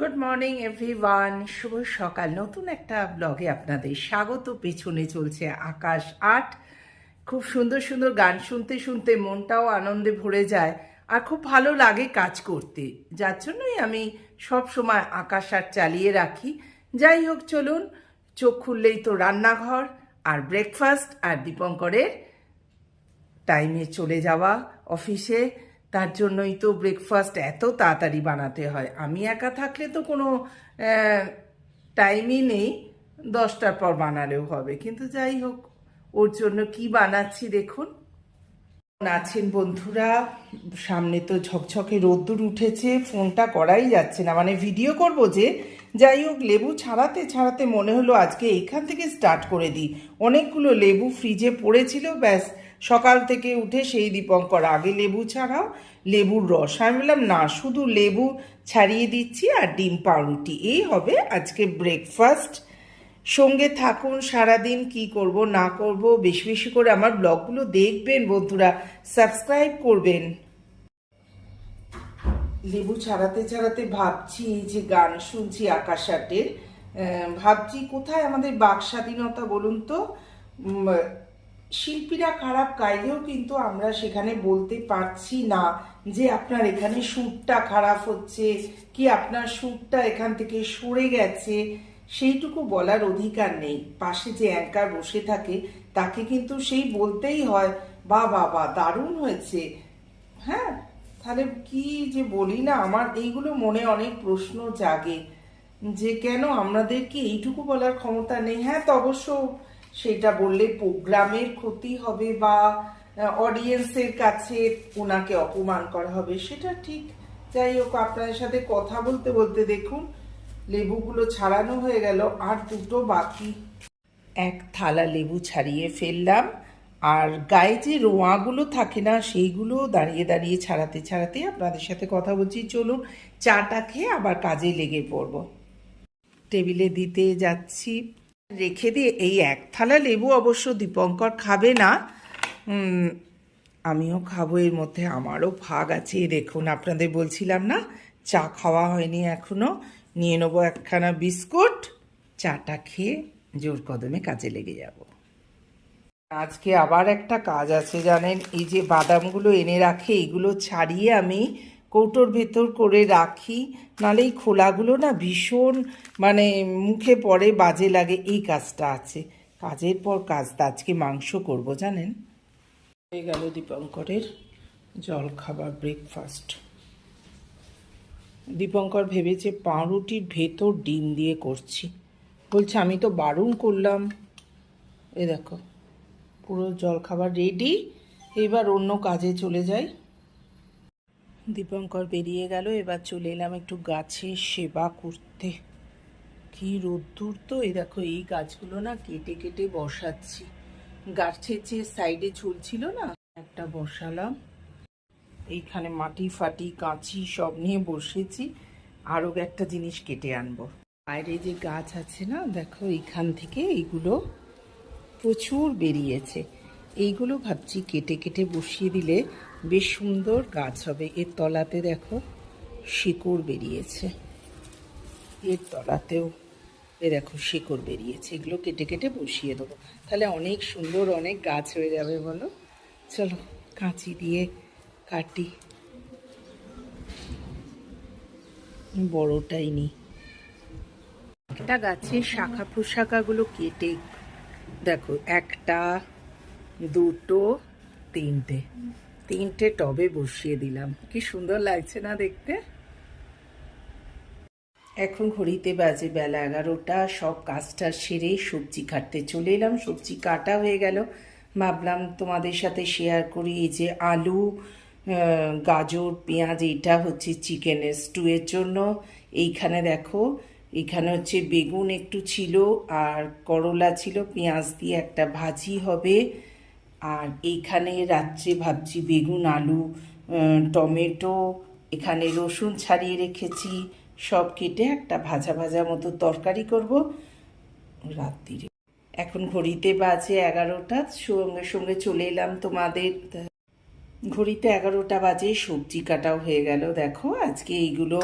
Good morning everyone শুভ সকাল। নতুন একটা ব্লগে আপনাদের স্বাগত। পেছনে চলছে আকাশ আট। খুব সুন্দর সুন্দর গান শুনতে শুনতে মনটাও আনন্দে ভরে যায় আর খুব ভালো লাগে কাজ করতে। যার জন্যই আমি সব সময় আকাশ আট চালিয়ে রাখি। যাই হোক, চলুন। চোখ খুললেই তো রান্নাঘর আর ব্রেকফাস্ট আর দীপঙ্করের টাইমে চলে যাওয়া অফিসে তার জন্যই তো ব্রেকফাস্ট এত তাড়াতাড়ি বানাতে হয়। আমি একা থাকলে তো কোনো টাইমই নেই, দশটার পর বানালেও হবে। কিন্তু যাই হোক, ওর জন্য কি বানাচ্ছি দেখুন। আছেন বন্ধুরা? সামনে তো ঝকঝকে রোদ্দুর উঠেছে, ফোনটা করাই যাচ্ছে না। মানে ভিডিও করব যে, যাই হোক, লেবু ছাড়াতে ছাড়াতে মনে হলো আজকে এখান থেকে স্টার্ট করে দিই। অনেকগুলো লেবু ফ্রিজে পড়েছিল, ব্যাস। সকাল থেকে উঠে সেই দীপঙ্কর আগে লেবু ছাড়াও লেবুর রস। আমি বললাম, না, শুধু লেবু ছাড়িয়ে দিচ্ছি আর ডিম পাউরুটি। এই হবে আজকে ব্রেকফাস্ট সঙ্গে থাকুন, সারাদিন কি করব, না করব, বেশি বেশি করে আমার ব্লগগুলো দেখবেন বন্ধুরা সাবস্ক্রাইব করবেন। লেবু ছাড়াতে ছাড়াতে ভাবছি, এই যে গান শুনছি আকাশ আটের ভাবছি কোথায় আমাদের বাক স্বাধীনতা বলুন তো শিল্পীরা খারাপ গাইলেও কিন্তু আমরা সেখানে বলতে পারছি না যে আপনার এখানে সুরটা খারাপ হচ্ছে, কি আপনার সুরটা এখান থেকে সরে গেছে। সেইটুকু বলার অধিকার নেই। পাশে যে অ্যাঙ্কার বসে থাকে, তাকে কিন্তু সেই বলতেই হয়, বা বাবা দারুণ হয়েছে। হ্যাঁ তাহলে কি যে বলি না, আমার এইগুলো মনে অনেক প্রশ্ন জাগে যে কেন আমাদের কি এইটুকু বলার ক্ষমতা নেই? হ্যাঁ তো অবশ্য সেটা বললে প্রোগ্রামের ক্ষতি হবে বা অডিয়েন্সের কাছে ওনাকে অপমান করা হবে, সেটা ঠিক। যাই হোক আপনাদের সাথে কথা বলতে বলতে দেখুন, লেবুগুলো ছাড়ানো হয়ে গেল আর দুটো বাকি। এক থালা লেবু ছাড়িয়ে ফেললাম, আর গায়ে যে রোঁয়াগুলো থাকে না সেইগুলো দাঁড়িয়ে দাঁড়িয়ে ছাড়াতে ছাড়াতে আপনাদের সাথে কথা বলছি। চলুন, চাটা খেয়ে আবার কাজে লেগে পড়ব। টেবিলে দিতে যাচ্ছি। রেখে দিয়ে এই এক থালা লেবু অবশ্য দীপঙ্কর খাবে না। আমিও খাব, এর মধ্যে আমারও ভাগ আছে। দেখুন, আপনাদের বলছিলাম না, চা খাওয়া হয়নি এখনও। নিয়ে নেব একখানা বিস্কুট। চাটা খেয়ে জোর কদমে কাজে লেগে যাব। আজকে আবার একটা কাজ আছে জানেন, এই যে বাদামগুলো এনে রাখে, এগুলো ছাড়িয়ে আমি কৌটোর ভেতর করে রাখি নাহলে এই খোলাগুলো না ভীষণ মানে মুখে পড়ে, বাজে লাগে, এই কাজটা আছে। কাজের পর কাজ আজকে মাংস করব, জানেন? হয়ে গেল দীপঙ্করের জল খাবার ব্রেকফাস্ট দীপঙ্কর ভেবেছে পাউরুটির ভেতর ডিম দিয়ে করছি। বলছে, আমি তো বারণ করলাম। এ দেখো, পুরো জলখাবার রেডি এবার অন্য কাজে চলে যাই। দীপঙ্কর বেরিয়ে গেল। এবার চলে এলাম একটু গাছের সেবা করতে। কি রোদ্দুর তো! এই দেখো, এই গাছগুলো না কেটে কেটে বসাচ্ছি। গাছের যে সাইডে ঝুলছিল না, একটা বসালাম। এইখানে মাটি ফাটি, কাঁচি সব নিয়ে বসেছি। আরও একটা জিনিস কেটে আনব। বাইরে যে গাছ আছে না, দেখো, এইখান থেকে এইগুলো প্রচুর বেরিয়েছে। এইগুলো ভাবছি কেটে কেটে বসিয়ে দিলে বেশ সুন্দর গাছ হবে। এর তলাতে দেখো শিকড় বেরিয়েছে। এর তলাতেও এ দেখো শিকড় বেরিয়েছে। এগুলো কেটে কেটে বসিয়ে দেবো। তাহলে অনেক সুন্দর অনেক গাছ হয়ে যাবে বলো। চলো কাঁচি দিয়ে কাটি। বড়টাই নিই একটা গাছের শাখা প্রশাখাগুলো কেটে দেখো, একটা, দুটো, তিনটে। তিনটে টবে বসিয়ে দিলাম। কি সুন্দর লাগছে না দেখতে? এখন ঘড়িতে বাজে বেলা এগারোটা, সব কাজটা সেরে সবজি কাটতে চলে এলাম। সবজি কাটা হয়ে গেল। ভাবলাম তোমাদের সাথে শেয়ার করি এই যে আলু গাজর, পেঁয়াজ এইটা হচ্ছে চিকেনের স্টুয়ের জন্য। এইখানে দেখো, এখানে হচ্ছে বেগুন একটু ছিল আর করলা ছিল। পেঁয়াজ দিয়ে একটা ভাজি হবে। আর এইখানে রাত্রে ভাবছি বেগুন, আলু টমেটো, এখানে রসুন ছাড়িয়ে রেখেছি। সব কেটে একটা ভাজা ভাজা মতো তরকারি করব। রাত্রিরে এখন ঘড়িতে বাজে এগারোটা, সঙ্গে সঙ্গে চলে এলাম তোমাদের। ঘড়িতে এগারোটা বাজে, সবজি কাটাও হয়ে গেল। দেখো, আজকে এইগুলো,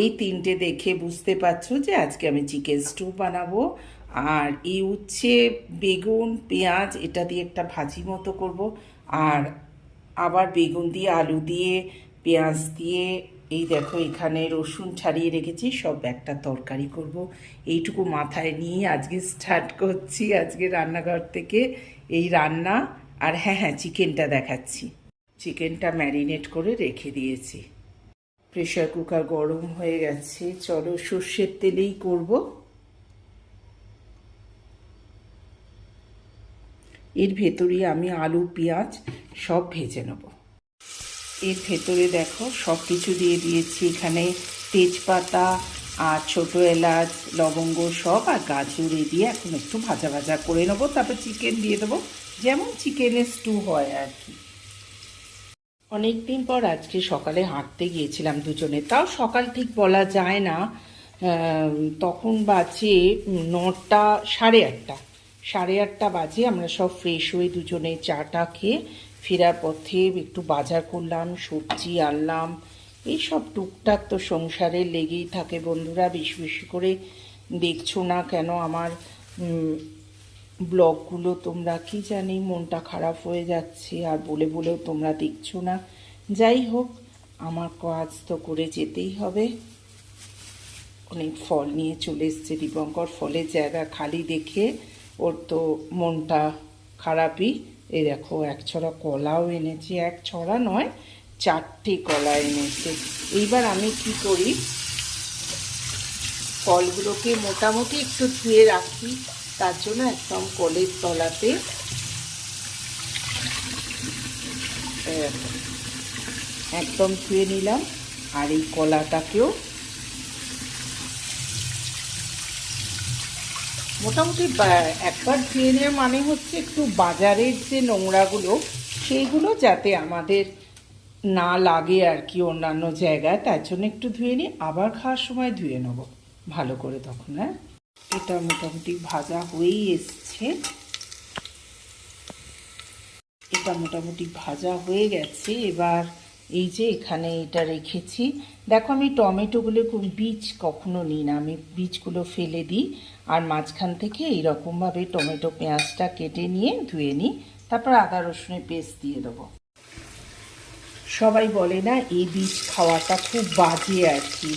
এই তিনটে দেখে বুঝতে পারছ যে আজকে আমি চিকেন স্টু বানাবো। আর এই উচ্ছে, বেগুন, পেঁয়াজ, এটা দিয়ে একটা ভাজি মতো করব। আর আবার বেগুন দিয়ে, আলু দিয়ে, পেঁয়াজ দিয়ে, এই দেখো এখানে রসুন ছাড়িয়ে রেখেছি, সব একটা তরকারি করব। এইটুকু মাথায় নিয়ে আজকে স্টার্ট করছি, আজকে রান্নাঘর থেকে এই রান্না। আর হ্যাঁ হ্যাঁ চিকেনটা দেখাচ্ছি। চিকেনটা ম্যারিনেট করে রেখে দিয়েছি। প্রেশার কুকার গরম হয়ে গেছে, চলো সর্ষের তেলেই করব। এর ভেতরে আমি আলু, পেঁয়াজ সব ভেজে নেব। এর ভেতরে দেখো সব কিছু দিয়ে দিয়েছি। এখানে তেজপাতা আর ছোটো এলাচ, লবঙ্গ সব আর গাজর এ দিয়ে এখন একটু ভাজা ভাজা করে নেব। তারপর চিকেন দিয়ে দেবো। যেমন চিকেনের স্টু হয় আর কি। অনেক দিন পর আজকে সকালে হাঁটতে গিয়েছিলাম দুজনে। তাও সকাল ঠিক বলা যায় না। তখন বাজে নটা, সাড়ে আটটা। সাড়ে আটটা বাজে আমরা সব ফ্রেশ হয়ে দুজনে চাটা খেয়ে ফেরার পথে একটু বাজার করলাম, সবজি আনলাম। এই সব টুকটাক তো সংসারে লেগেই থাকে বন্ধুরা, বেশি বেশি করে দেখছ না কেন আমার ব্লগগুলো তোমরা কি জানি, মনটা খারাপ হয়ে যাচ্ছে আর বলে বলেও তোমরা দেখছ না। যাই হোক, আমার কাজ তো করে যেতেই হবে। অনেক ফল নিয়ে চলে এসছে দীপঙ্কর, ফলের জায়গা খালি দেখে ওর তো মনটা খারাপই। এই দেখো, এক ছড়া কলাও এনেছে, এক ছড়া নয়, চারটে কলা এনেছে। এইবার আমি কি করি? ফলগুলোকে মোটামুটি একটু ধুয়ে রাখি, তার জন্য একদম কলের তলাতে। একদম ধুয়ে নিলাম, আর এই কলাটাকেও মোটামুটি একবার ধুয়ে নেওয়া মানে হচ্ছে একটু বাজারের যে নোংরাগুলো, সেইগুলো যাতে আমাদের না লাগে আর কি অন্যান্য জায়গায়, তার জন্য একটু ধুয়ে নিই আবার খাওয়ার সময় ধুয়ে নেব। ভালো করে তখন হ্যাঁ? এটা মোটামুটি ভাজা হয়েই এসছে। এটা মোটামুটি ভাজা হয়ে গেছে। এবার এই যে এখানে এটা রেখেছি। দেখো আমি টমেটোগুলো বীজ কখনো নিই না। আমি বীজগুলো ফেলে দিই আর মাঝখান থেকে এইরকমভাবে টমেটো পেঁয়াজটা কেটে নিয়ে ধুয়ে নিই। তারপর আদা, রসুনের পেস্ট দিয়ে দেবো। সবাই বলে না, এই বীজ খাওয়াটা খুব বাজে আর কি।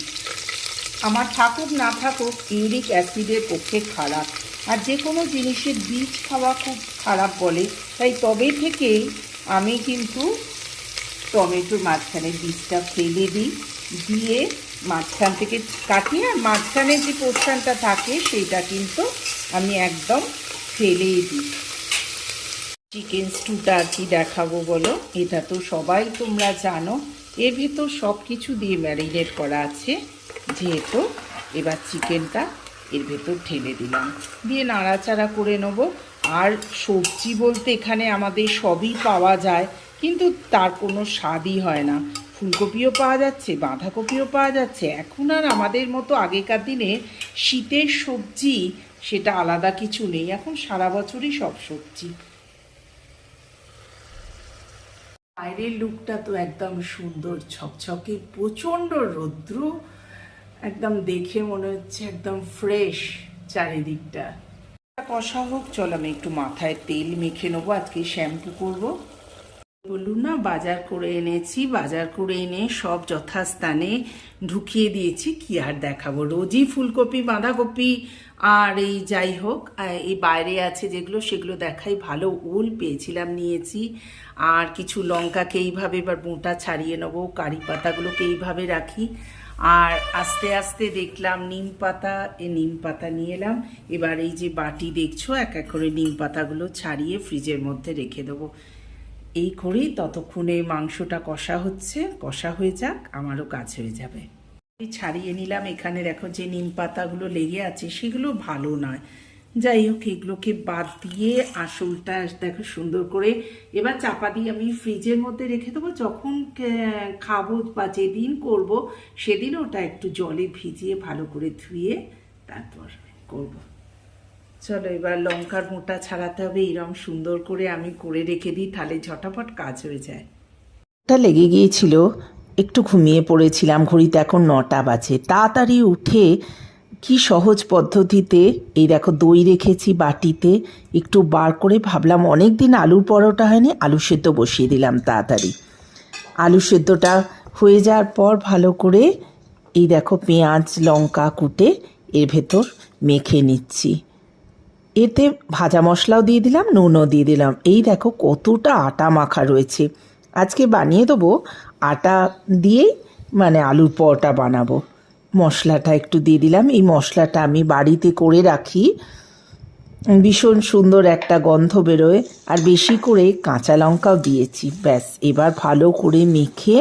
আমার থাকুক না থাকুক, ইউরিক অ্যাসিডের পক্ষে খারাপ। আর যে কোনো জিনিসের বীজ খাওয়া খুব খারাপ বলে। তাই তবে থেকেই আমি কিন্তু টমেটোর মাঝখানে বীজটা ফেলে দিই, দিয়ে মাঝখান থেকে কাটিয়ে আর মাঝখানে যে পোর্শনটা থাকে সেটা কিন্তু আমি একদম ফেলেই দিই। চিকেন স্টুটা আর কি দেখাবো বলো? এটা তো সবাই তোমরা জানো। এর ভেতর সব কিছু দিয়ে ম্যারিনেট করা আছে, যেহেতু এবার চিকেনটা এর ভেতর ঢেলে দিলাম। দিয়ে নাড়াচাড়া করে নেব। আর সবজি বলতে এখানে আমাদের সবই পাওয়া যায়। কিন্তু তার কোনো স্বাদই হয় না। ফুলকপিও পাওয়া যাচ্ছে, বাঁধাকপিও পাওয়া যাচ্ছে। এখন আর আমাদের মতো আগেকার দিনে শীতের সবজি সেটা আলাদা কিছু নেই। এখন সারা বছরই সব সবজি। বাইরের লুকটা তো একদম সুন্দর ছকছকে প্রচণ্ড রৌদ্র। একদম দেখে মনে হচ্ছে একদম ফ্রেশ চারিদিকটা। কষা হোক, চল আমি একটু মাথায় তেল মেখে নেব। আজকে শ্যাম্পু করব। বললুম না, বাজার করে এনেছি, বাজার করে এনে সব যথাস্থানে ঢুকিয়ে দিয়েছি, কি আর দেখাবো? রোজই ফুলকপি, বাঁধাকপি, আর এই যাই হোক এই বাইরে আছে যেগুলো, সেগুলো দেখাই ভালো। ওল পেয়েছিলাম, নিয়েছি। আর কিছু লঙ্কাকে এইভাবে এবার বোঁটা ছাড়িয়ে নেব, কারি পাতাগুলোকে এইভাবে রাখি। আর আস্তে আস্তে দেখলাম নিম পাতা, এ নিম পাতা নিয়ে এলাম। এবার এই যে বাটি দেখছ, এক এক করে নিম পাতাগুলো ছাড়িয়ে ফ্রিজের মধ্যে রেখে দেবো। এই করেই ততক্ষণে মাংসটা কষা হচ্ছে, কষা হয়ে যাক, আমারও কাজ হয়ে যাবে। ছাড়িয়ে নিলাম, এখানে দেখো যে নিম পাতাগুলো লেগে আছে, সেগুলো ভালো নয়। যাই হোক, এগুলোকে বাদ দিয়ে আসলটা দেখো সুন্দর করে এবার চাপা দিয়ে আমি ফ্রিজের মধ্যে রেখে দেবো। যখন খাব বা যেদিন করব, সেদিন ওটা একটু জলে ভিজিয়ে ভালো করে ধুয়ে তারপর করব। চলো এবার লঙ্কার মোটা ছাড়াতে হবে, এরম সুন্দর করে আমি করে রেখে দিই, তাহলে ঝটাপট কাজ হয়ে যায়। একটা লেগে গিয়েছিল, একটু ঘুমিয়ে পড়েছিলাম, ঘড়িতে এখন নটা বাজে। তাড়াতাড়ি উঠে কি সহজ পদ্ধতিতে, এই দেখো দই রেখেছি বাটিতে, একটু বার করে ভাবলাম অনেক দিন আলুর পরোটা হয়নি, আলু সেদ্ধ বসিয়ে দিলাম তাড়াতাড়ি। আলু সেদ্ধটা হয়ে যাওয়ার পর ভালো করে, এই দেখো পেঁয়াজ, লঙ্কা কুটে এর ভেতর মেখে নিচ্ছি। এতে ভাজা মশলাও দিয়ে দিলাম, নুনও দিয়ে দিলাম। এই দেখো কতটা আটা মাখা রয়েছে। আজকে বানিয়ে দেবো আটা দিয়েই মানে আলুর পরোটা বানাবো। মশলাটা একটু দিয়ে দিলাম। এই মশলাটা আমি বাড়িতে করে রাখি। ভীষণ সুন্দর একটা গন্ধ বেরোয়। আর বেশি করে কাঁচা লঙ্কাও দিয়েছি। ব্যাস, এবার ভালো করে মেখে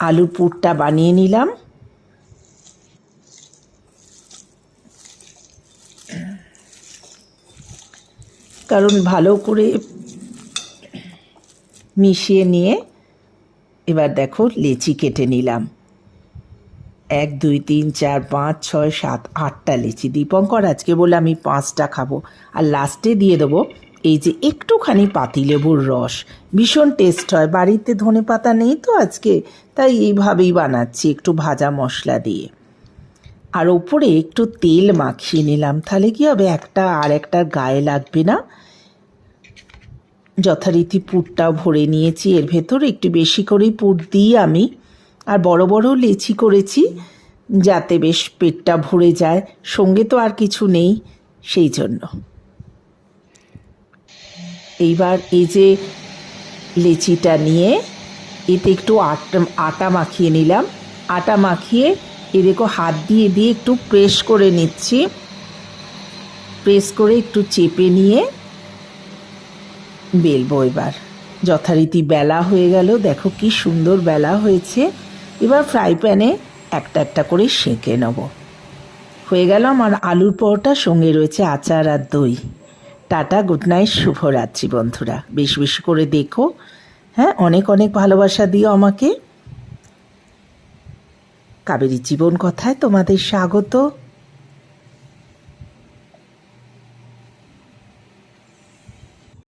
আলুর পুরটা বানিয়ে নিলাম। কারণ ভালো করে মিশিয়ে নিয়ে এবার দেখো লেচি কেটে নিলাম। এক, দুই, তিন, চার, পাঁচ, ছয়, সাত, আটটা লেচি। দীপঙ্কর, আজকে বলে আমি পাঁচটা খাব। আর লাস্টে দিয়ে দেবো এই যে একটুখানি পাতিলেবুর রস। ভীষণ টেস্ট হয়। বাড়িতে ধনে পাতা নেই তো আজকে, তাই এইভাবেই বানাচ্ছি একটু ভাজা মশলা দিয়ে। আর ওপরে একটু তেল মাখিয়ে নিলাম। তাহলে কি হবে? একটা আর একটা গায়ে লাগবে না? যথারীতি পুরটাও ভরে নিয়েছি। এর ভেতর একটু বেশি করেই পুর দিই আমি। আর বড় বড় লেচি করেছি, যাতে বেশ পেটটা ভরে যায়। সঙ্গে তো আর কিছু নেই, সেই জন্য। এইবার এই যে লেচিটা নিয়ে এতে একটু আটা আটা মাখিয়ে নিলাম। আটা মাখিয়ে এ দেখো হাত দিয়ে দিয়ে একটু প্রেস করে নিচ্ছি। প্রেস করে একটু চেপে নিয়ে বেলবো এবার। যথারীতি বেলা হয়ে গেল, দেখো কি সুন্দর বেলা হয়েছে। এবার ফ্রাই প্যানে একটা একটা করে সেঁকে নেব। হয়ে গেল আমার আলুর পরোটা, সঙ্গে রয়েছে আচার আর দই। টাটা গুড নাইট শুভরাত্রি বন্ধুরা। বেশি বেশি করে দেখো। হ্যাঁ অনেক অনেক ভালোবাসা দিও আমাকে। কাবেরী জীবন কথায় তোমাদের স্বাগত।